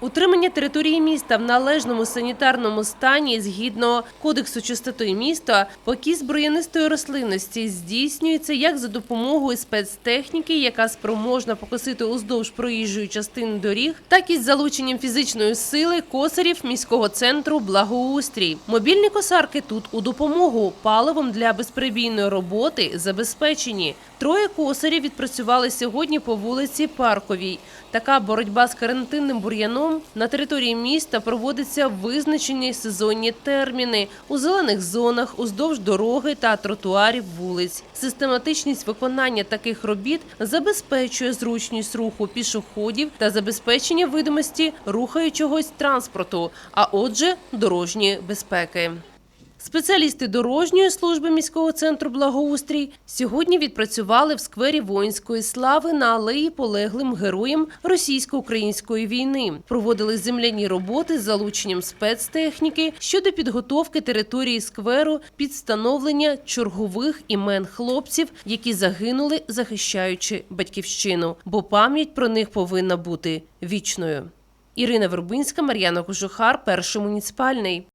Утримання території міста в належному санітарному стані згідно кодексу чистоти міста покіс броянистої рослинності здійснюється як за допомогою спецтехніки, яка спроможна покосити уздовж проїжджої частини доріг, так і з залученням фізичної сили косарів міського центру благоустрій. Мобільні косарки тут у допомогу паливом для безперебійної роботи забезпечені. Троє косарів відпрацювали сьогодні по вулиці Парковій. Така боротьба з карантинним бур'яном на території міста проводиться визначені сезонні терміни у зелених зонах, уздовж дороги та тротуарів вулиць. Систематичність виконання таких робіт забезпечує зручність руху пішоходів та забезпечення видимості рухаючогось транспорту, а отже, дорожньої безпеки. Спеціалісти дорожньої служби міського центру благоустрій сьогодні відпрацювали в сквері воїнської слави на алеї полеглим героям російсько-української війни. Проводили земляні роботи з залученням спецтехніки щодо підготовки території скверу під встановлення чергових імен хлопців, які загинули, захищаючи батьківщину, бо пам'ять про них повинна бути вічною. Ірина Вербинська, Мар'яна Кожухар, перший муніципальний.